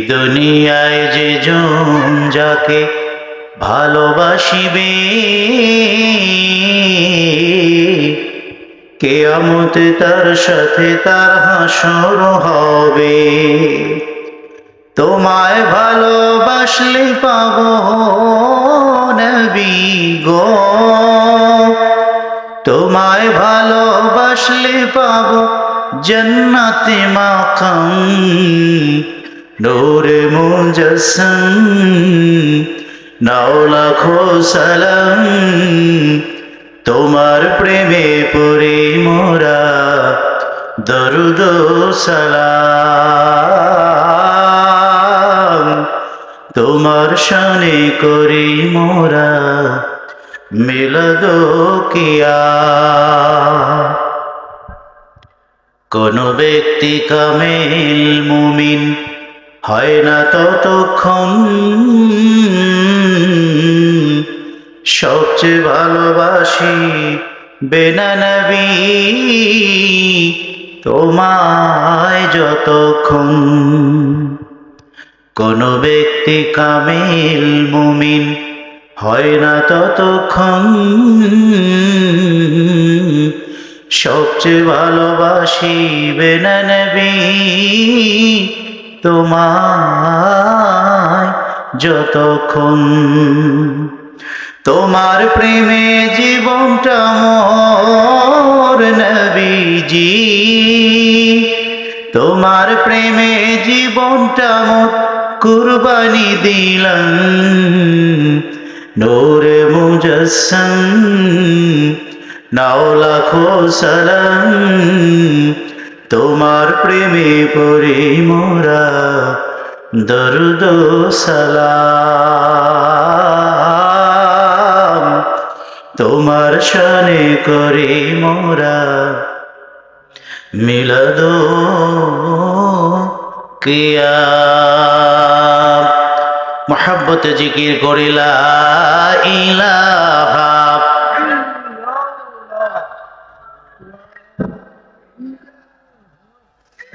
দুনিয়ায় যে জন যাকে ভালোবাসিবে কে কেয়ামতে তার সাথে তার হাসর হবে। তোমায় ভালোবাসলে পাব নবী গো। তোমায় ভালোবাসলে পাব জন্নাতে মাকাম। নূরে মুজসম নাও লাখো সালাম, তোমার প্রেমে পড়ে মোরা দরুদ সালাম। তোমার শানে করি মোরা মিলদ কিয়া। কোন ব্যক্তি কামেল মুমিন হয় না ততক্ষণ। সবচেয়ে ভালোবাসি বেনানবী তোমায় যতক্ষণ। কোন ব্যক্তি কামেল মুমিন হয় না ততক্ষণ। সবচেয়ে ভালোবাসি বেনানবী তোমায় যতক্ষণ। তোমার প্রেমে জীবনটা মোর নবীজি। তোমার প্রেমে জীবনটা মোর কুরবানি দিলাম। নূরে মুজসম, নাও লাখো সালাম। তোমার প্রেমে পড়ে মোরা দরুদ সালাম। তোমার শানে করে মোরা মিলদ কিয়া মোহাব্বত জিকির করিলা, ইলাহা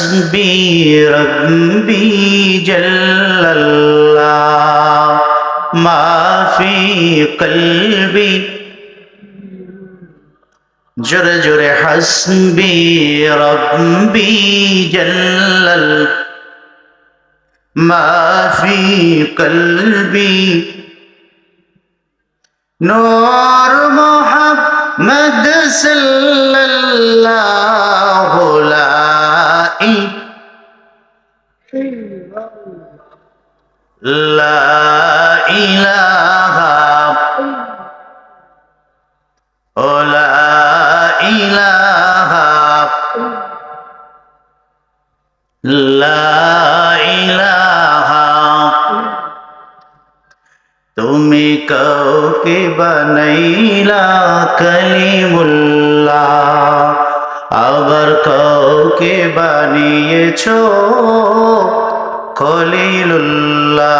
حسبي ربي جل الله ما في قلبي جرجر حسبي ربي جل ما في قلبي نور محمد صلى الله عليه لا إله لا إله ولا إله لا إله তুমি কাউকে বানাইলা কলিমুল্লাহ আবার কাউকে বানিয়েছ? খলিলুল্লাহ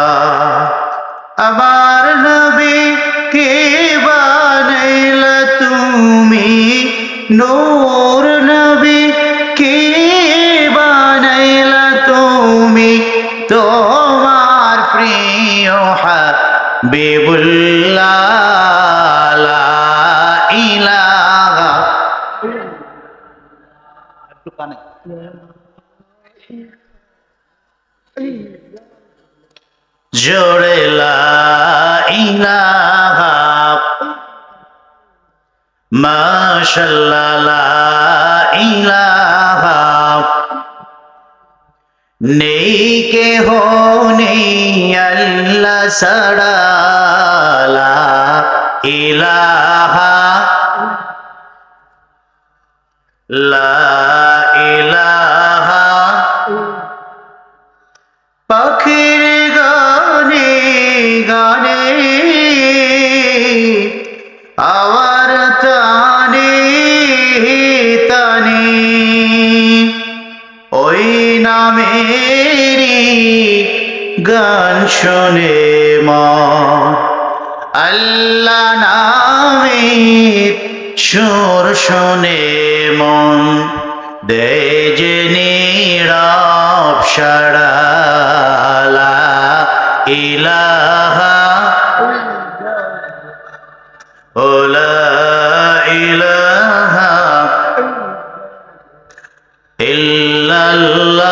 আবার নবী কে বানাইলা তুমি? নূর নবী কে বানাইলা তুমি? তোমার প্রিয় হাবিবুল্লাহ একটু কানে জোরে ইলাহা মাশাল্লাহ ইলাহা নেই কে হো নেই আল্লাহ সাড়া ইলাহা লা ইলাহা পাখির গানে গানে আওয়ার তানি তানি ওই নামেরি গান শোনে মন আল্লাহ নামের সুর শোনে মন দে যে ইলাহা ওলা ইলাহা ইল্লাল্লাহ